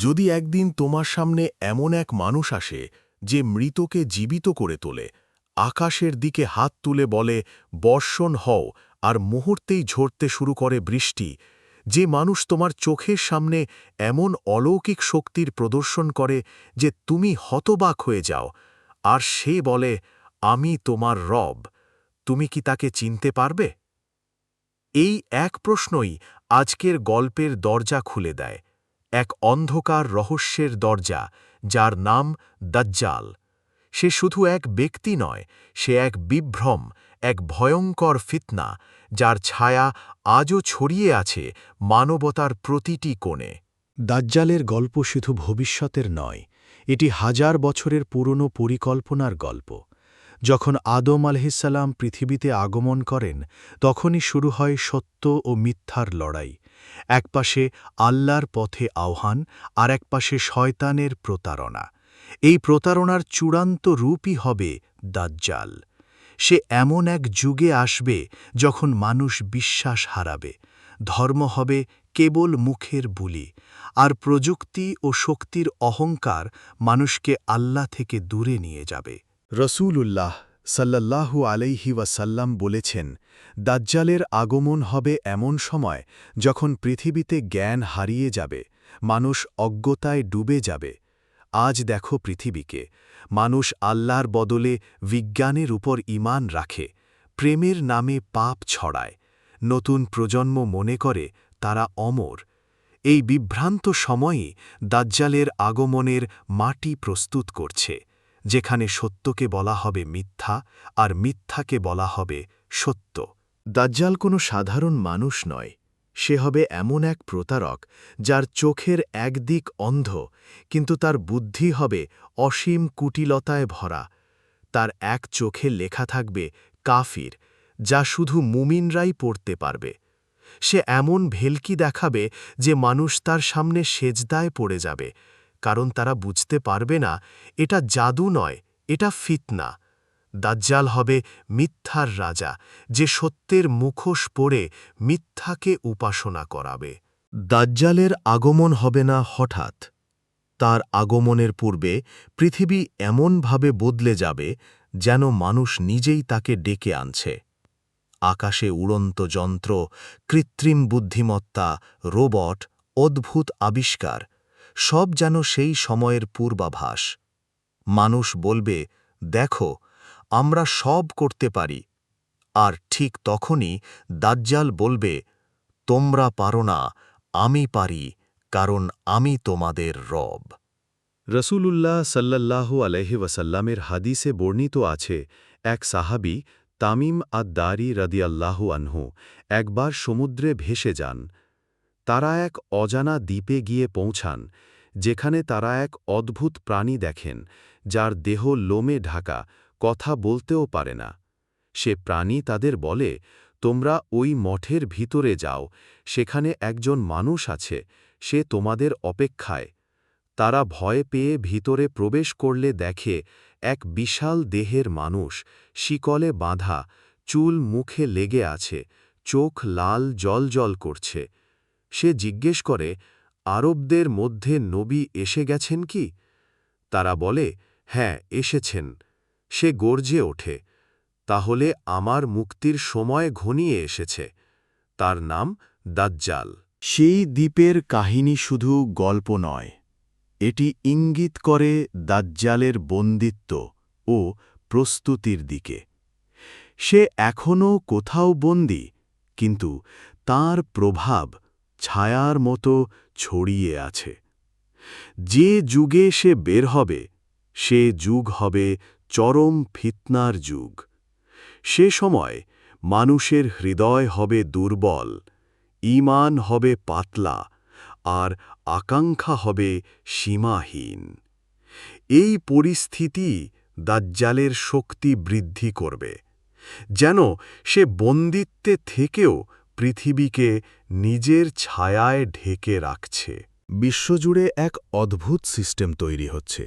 যদি একদিন তোমার সামনে এমন এক মানুষ আসে, যে মৃতকে জীবিত করে তোলে, আকাশের দিকে হাত তুলে বলে, বর্ষণ হও, আর মুহূর্তেই ঝরতে শুরু করে বৃষ্টি, যে মানুষ তোমার চোখের সামনে এমন অলৌকিক শক্তির প্রদর্শন করে, যে তুমি হতবাক হয়ে যাও, আর সে বলে, আমি তোমার রব, তুমি কি তাকে চিনতে পারবে? এই এক প্রশ্নই আজকের গল্পের দরজা খুলে দেয়। এক অন্ধকার রহস্যের দরজা, যার নাম দাজ্জাল। সে শুধু এক ব্যক্তি নয়, সে এক বিভ্রম, এক ভয়ঙ্কর ফিতনা, যার ছায়া আজও ছড়িয়ে আছে মানবতার প্রতিটি কোণে। দাজ্জালের গল্প শুধু ভবিষ্যতের নয়, এটি হাজার বছরের পুরনো পরিকল্পনার গল্প। যখন আদম আলহিসাল্লাম পৃথিবীতে আগমন করেন, তখনই শুরু হয় সত্য ও মিথ্যার লড়াই। একপাশে আল্লাহর পথে আহ্বান আর একপাশে শয়তানের প্রতারণা। এই প্রতারণার চূড়ান্ত রূপই হবে দাজ্জাল। সে এমন এক যুগে আসবে যখন মানুষ বিশ্বাস হারাবে। ধর্ম হবে কেবল মুখের বুলি আর প্রযুক্তি ও শক্তির অহংকার মানুষকে আল্লাহ থেকে দূরে নিয়ে যাবে। রসূলুল্লাহ সাল্লাল্লাহু আলাইহি ওয়াসাল্লাম বলেছেন, দাজ্জালের আগমন হবে এমন সময় যখন পৃথিবীতে জ্ঞান হারিয়ে যাবে, মানুষ অজ্ঞতায় ডুবে যাবে। আজ দেখো পৃথিবীকে। মানুষ আল্লাহর বদলে বিজ্ঞানের উপর ইমান রাখে, প্রেমের নামে পাপ ছড়ায়। নতুন প্রজন্ম মনে করে তারা অমর। এই বিভ্রান্ত সময়েই দাজ্জালের আগমনের মাটি প্রস্তুত করছে। যেখানে সত্যকে বলা হবে মিথ্যা আর মিথ্যাকে বলা হবে সত্য। দাজ্জাল কোনো সাধারণ মানুষ নয়, সে হবে এমন এক প্রতারক যার চোখের একদিক অন্ধ, কিন্তু তার বুদ্ধি হবে অসীম কুটিলতায় ভরা। তার এক চোখে লেখা থাকবে কাফির, যা শুধু মুমিনরাই পড়তে পারবে। সে এমন ভেলকি দেখাবে যে মানুষ তার সামনে সেজদায় পড়ে যাবে। কারণ তারা বুঝতে পারবে না, এটা জাদু নয়, এটা ফিতনা। দাজ্জাল হবে মিথ্যার রাজা, যে সত্যের মুখোশ পড়ে মিথ্যাকে উপাসনা করাবে। দাজ্জালের আগমন হবে না হঠাৎ। তার আগমনের পূর্বে পৃথিবী এমনভাবে বদলে যাবে, যেন মানুষ নিজেই তাকে ডেকে আনছে। আকাশে উড়ন্ত যন্ত্র, কৃত্রিম বুদ্ধিমত্তা, রোবট, অদ্ভুত আবিষ্কার সব যেন সেই সময়ের পূর্বাভাস। মানুষ বলবে, দেখো, আমরা সব করতে পারি। আর ঠিক তখনই দাজ্জাল বলবে, তোমরা পারো না, আমি পারি, কারণ আমি তোমাদের রব। রসুলুল্লাহ সাল্লাল্লাহু আলহি ওয়াসাল্লামের হাদিসে বর্ণিত আছে, এক সাহাবি, তামিম আদ-দারি রদিয়াল্লাহু আনহু, একবার সমুদ্রে ভেসে যান। তারা এক অজানা দ্বীপে গিয়ে পৌঁছান, যেখানে তারা এক অদ্ভুত প্রাণী দেখেন, যার দেহ লোমে ঢাকা, কথা বলতেও পারে না। সে প্রাণী তাদের বলে, তোমরা ওই মঠের ভিতরে যাও, সেখানে একজন মানুষ আছে, সে তোমাদের অপেক্ষায়। তারা ভয় পেয়ে ভিতরে প্রবেশ করলে দেখে, এক বিশাল দেহের মানুষ, শিকলে বাঁধা, চুল মুখে লেগে আছে, চোখ লাল জল জল করছে। সে জিজ্ঞেস করে, আরবদের মধ্যে নবী এসে গেছেন কি? তারা বলে হ্যাঁ এসেছেন। সে গর্জে ওঠে, তাহলে আমার মুক্তির সময় ঘনিয়ে এসেছে। তার নাম দাজ্জাল। সেই দ্বীপের কাহিনী শুধু গল্প নয়, এটি ইঙ্গিত করে দাজ্জালের বন্দিত্ব ও প্রস্তুতির দিকে। সে এখনও কোথাও বন্দি, কিন্তু তার প্রভাব ছায়ার মতো ছড়িয়ে আছে। যে যুগে সে বের হবে, সে যুগ হবে চরম ফিতনার যুগ। সে সময় মানুষের হৃদয় হবে দুর্বল, ঈমান হবে পাতলা, আর আকাঙ্ক্ষা হবে সীমাহীন। এই পরিস্থিতি দাজ্জালের শক্তি বৃদ্ধি করবে, যেন সে বন্দিত্বে থেকেও পৃথিবীকে নিজের ছায়ায় ঢেকে রাখছে। বিশ্বজুড়ে এক অদ্ভুত সিস্টেম তৈরি হচ্ছে।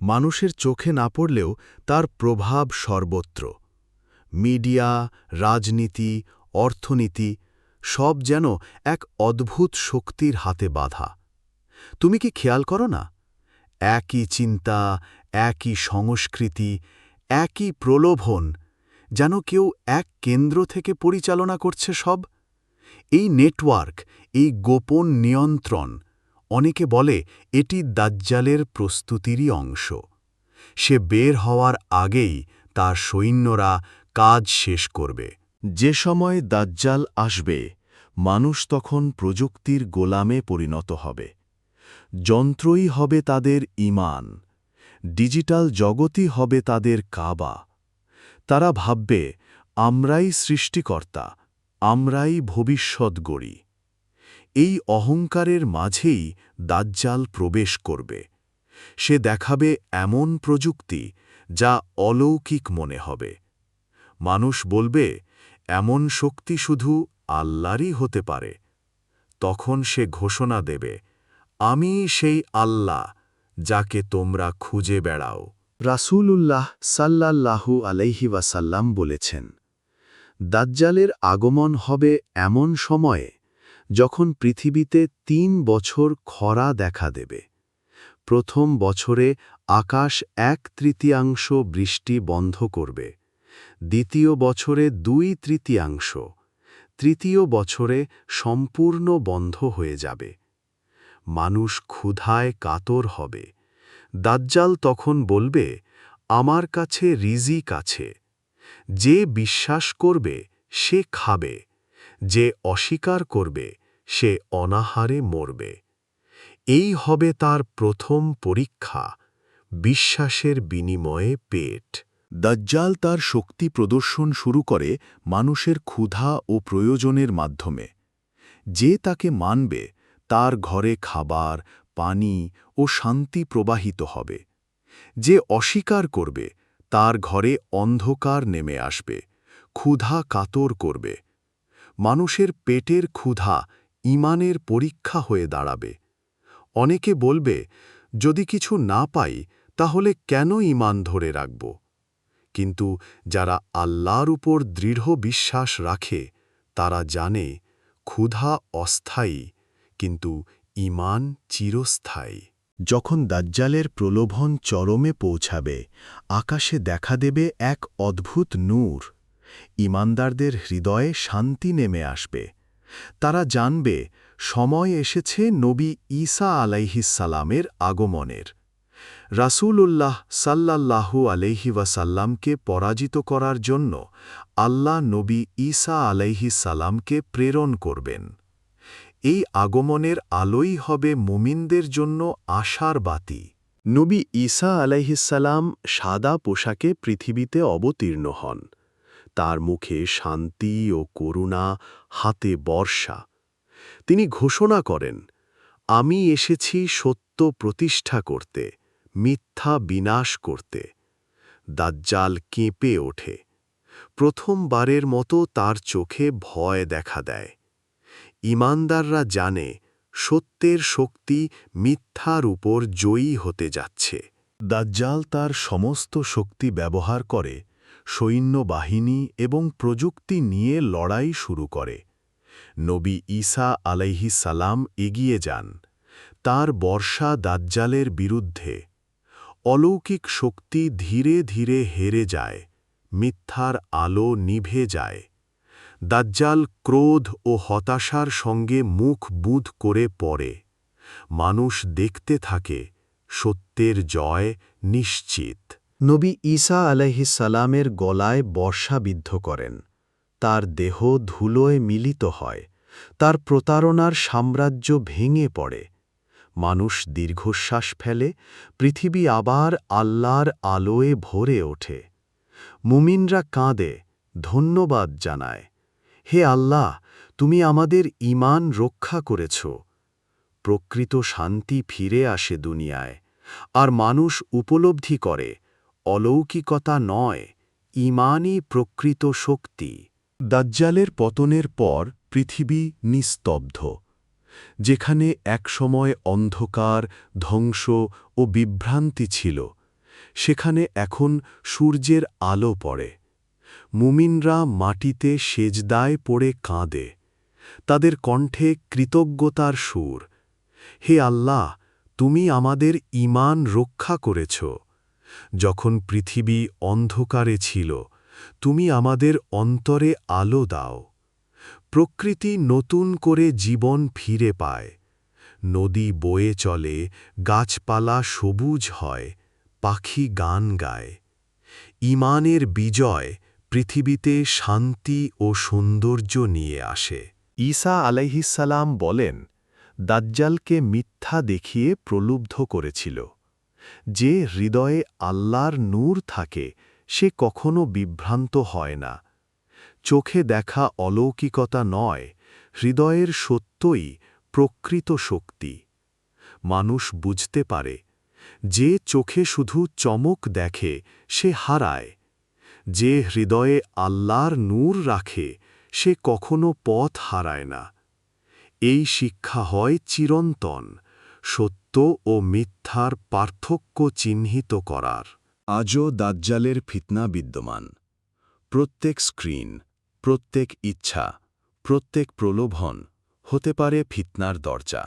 মানুষের চোখে না পড়লেও তার প্রভাব সর্বত্র। মিডিয়া, রাজনীতি, অর্থনীতি, সব যেন এক অদ্ভুত শক্তির হাতে বাধা। তুমি কি খেয়াল করো না? একই চিন্তা, একই সংস্কৃতি, একই প্রলোভন যেন কেউ এক কেন্দ্র থেকে পরিচালনা করছে সব? এই নেটওয়ার্ক, এই গোপন নিয়ন্ত্রণ, অনেকে বলে এটি দাজ্জালের প্রস্তুতিরই অংশ। সে বের হওয়ার আগেই তার সৈন্যরা কাজ শেষ করবে। যে সময় দাজ্জাল আসবে, মানুষ তখন প্রযুক্তির গোলামে পরিণত হবে। যন্ত্রই হবে তাদের ইমান ডিজিটাল জগতই হবে তাদের কাবা। তারা ভাববে, আমরাই সৃষ্টিকর্তা, আমরাই ভবিষ্যৎ গড়ি এই অহংকারের মাঝেই দাজ্জাল প্রবেশ করবে। সে দেখাবে এমন প্রযুক্তি যা অলৌকিক মনে হবে। মানুষ বলবে, এমন শক্তি শুধু আল্লাহরই হতে পারে। তখন সে ঘোষণা দেবে, আমি সেই আল্লাহ যাকে তোমরা খুঁজে বেড়াও। রাসূলুল্লাহ সাল্লাল্লাহু আলাইহি ওয়াসাল্লাম বলেছেন, দাজ্জালের আগমন হবে এমন সময়ে যখন পৃথিবীতে তিন বছর খরা দেখা দেবে। প্রথম বছরে আকাশ এক তৃতীয়াংশ বৃষ্টি বন্ধ করবে, দ্বিতীয় বছরে দুই তৃতীয়াংশ, তৃতীয় বছরে সম্পূর্ণ বন্ধ হয়ে যাবে। মানুষ ক্ষুধায় কাতর হবে দাজ্জাল তখন বলবে, আমার কাছে রিজিক আছে। যে বিশ্বাস করবে, সে খাবে। যে অস্বীকার করবে, সে অনাহারে মরবে। এই হবে তার প্রথম পরীক্ষা, বিশ্বাসের বিনিময়ে পেট। দাজ্জাল তার শক্তি প্রদর্শন শুরু করে মানুষের ক্ষুধা ও প্রয়োজনের মাধ্যমে। যে তাকে মানবে, তার ঘরে খাবার, পানি ও শান্তি প্রবাহিত হবে। যে অস্বীকার করবে, তার ঘরে অন্ধকার নেমে আসবে, ক্ষুধা কাতর করবে। মানুষের পেটের ক্ষুধা ইমানের পরীক্ষা হয়ে দাঁড়াবে। অনেকে বলবে, যদি কিছু না পাই, তাহলে কেন ইমান ধরে রাখব? কিন্তু যারা আল্লাহর উপর দৃঢ় বিশ্বাস রাখে, তারা জানে, ক্ষুধা অস্থায়ী, কিন্তু ইমান চিরস্থায়ী। যখন দাজ্জালের প্রলোভন চরমে পৌঁছাবে, আকাশে দেখা দেবে এক অদ্ভুত নূর। ইমানদারদের হৃদয়ে শান্তি নেমে আসবে। তারা জানবে, সময় এসেছে নবী ঈসা আলাইহিসালামের আগমনের। রাসূলুল্লাহ সাল্লাল্লাহু আলাইহি ওয়াসাল্লামকে পরাজিত করার জন্য আল্লাহ নবী ঈসা আলাইহিসালামকে প্রেরণ করবেন। এই আগমনের আলোই হবে মুমিনদের জন্য আশার বাতি। নবী ঈসা আলাইহিসাল্লাম সাদা পোশাকে পৃথিবীতে অবতীর্ণ হন। তার মুখে শান্তি ও করুণা, হাতে বর্ষা। তিনি ঘোষণা করেন, আমি এসেছি সত্য প্রতিষ্ঠা করতে, মিথ্যা বিনাশ করতে। দাজ্জাল কেঁপে ওঠে। প্রথমবারের মতো তার চোখে ভয় দেখা দেয়। ইমানদাররা জানে, সত্যের শক্তি মিথ্যার উপর জয়ী হতে যাচ্ছে। দাজ্জাল তার সমস্ত শক্তি ব্যবহার করে, সৈন্যবাহিনী এবং প্রযুক্তি নিয়ে লড়াই শুরু করে। নবী ঈসা আলাইহি সালাম এগিয়ে যান। তার বর্ষা দাজ্জালের বিরুদ্ধে। অলৌকিক শক্তি ধীরে ধীরে হেরে যায়, মিথ্যার আলো নিভে যায়। দাজ্জাল ক্রোধ ও হতাশার সঙ্গে মুখ বুধ করে পড়ে। মানুষ দেখতে থাকে, সত্যের জয় নিশ্চিত। নবী ঈসা আলাইহিসালামের গলায় বর্ষাবিদ্ধ করেন। তার দেহ ধুলোয় মিলিত হয়। তার প্রতারণার সাম্রাজ্য ভেঙে পড়ে। মানুষ দীর্ঘশ্বাস ফেলে, পৃথিবী আবার আল্লাহর আলোয় ভরে ওঠে। মুমিনরা কাঁদে, ধন্যবাদ জানায়। হে আল্লাহ, তুমি আমাদের ইমান রক্ষা করেছ। প্রকৃত শান্তি ফিরে আসে দুনিয়ায়, আর মানুষ উপলব্ধি করে, অলৌকিকতা নয় ইমানই প্রকৃত শক্তি। দাজ্জালের পতনের পর পৃথিবী নিস্তব্ধ, যেখানে একসময় অন্ধকার, ধ্বংস ও বিভ্রান্তি ছিল, সেখানে এখন সূর্যের আলো পড়ে। মুমিনরা মাটিতে সেজদায় পড়ে কাঁদে। তাদের কণ্ঠে কৃতজ্ঞতার সুর। হে আল্লাহ, তুমি আমাদের ঈমান রক্ষা করেছ। যখন পৃথিবী অন্ধকারে ছিল, তুমি আমাদের অন্তরে আলো দাও। প্রকৃতি নতুন করে জীবন ফিরে পায়। নদী বয়ে চলে, গাছপালা সবুজ হয়, পাখি গান গায়। ঈমানের বিজয় পৃথিবীতে শান্তি ও সৌন্দর্য নিয়ে আসে। ঈসা আলাইহিসালাম বলেন, দাজ্জালকে মিথ্যা দেখিয়ে প্রলুব্ধ করেছিল। যে হৃদয়ে আল্লাহর নূর থাকে, সে কখনো বিভ্রান্ত হয় না। চোখে দেখা অলৌকিকতা নয়, হৃদয়ের সত্যই প্রকৃত শক্তি। মানুষ বুঝতে পারে, যে চোখে শুধু চমক দেখে, সে হারায়। যে হৃদয়ে আল্লাহর নূর রাখে, সে কখনো পথ হারায় না। এই শিক্ষা হয় চিরন্তন, সত্য ও মিথ্যার পার্থক্য চিহ্নিত করার। আজও দাজ্জালের ফিতনা বিদ্যমান। প্রত্যেক স্ক্রিন, প্রত্যেক ইচ্ছা, প্রত্যেক প্রলোভন হতে পারে ফিতনার দরজা।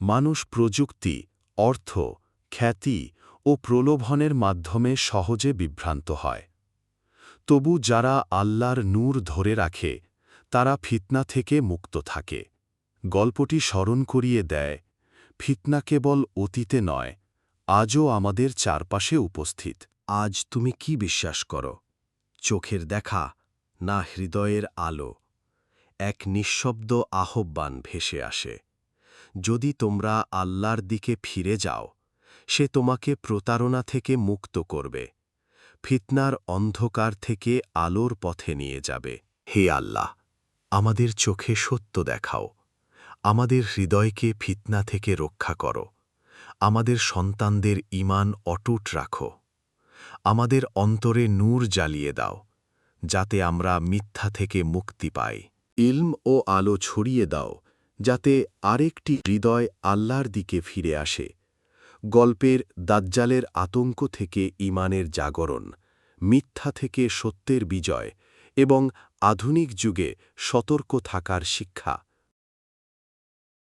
মানুষ প্রযুক্তি, অর্থ, খ্যাতি ও প্রলোভনের মাধ্যমে সহজে বিভ্রান্ত হয়। তবু যারা আল্লাহর নূর ধরে রাখে, তারা ফিতনা থেকে মুক্ত থাকে। গল্পটি স্মরণ করিয়ে দেয়, ফিতনা কেবল অতীতে নয়, আজও আমাদের চারপাশে উপস্থিত। আজ তুমি কি বিশ্বাস করো? চোখের দেখা, না হৃদয়ের আলো? এক নিঃশব্দ আহ্বান ভেসে আসে। যদি তোমরা আল্লাহর দিকে ফিরে যাও, সে তোমাকে প্রতারণা থেকে মুক্ত করবে। ফিতনার অন্ধকার থেকে আলোর পথে নিয়ে যাবে। হে আল্লাহ, আমাদের চোখে সত্য দেখাও। আমাদের হৃদয়কে ফিতনা থেকে রক্ষা করো। আমাদের সন্তানদের ঈমান অটুট রাখো। আমাদের অন্তরে নূর জ্বালিয়ে দাও, যাতে আমরা মিথ্যা থেকে মুক্তি পাই। ইলম ও আলো ছড়িয়ে দাও, যাতে আরেকটি হৃদয় আল্লাহর দিকে ফিরে আসে। গল্পের দাজ্জালের আতঙ্ক থেকে ইমানের জাগরণ, মিথ্যা থেকে সত্যের বিজয় এবং আধুনিক যুগে সতর্ক থাকার শিক্ষা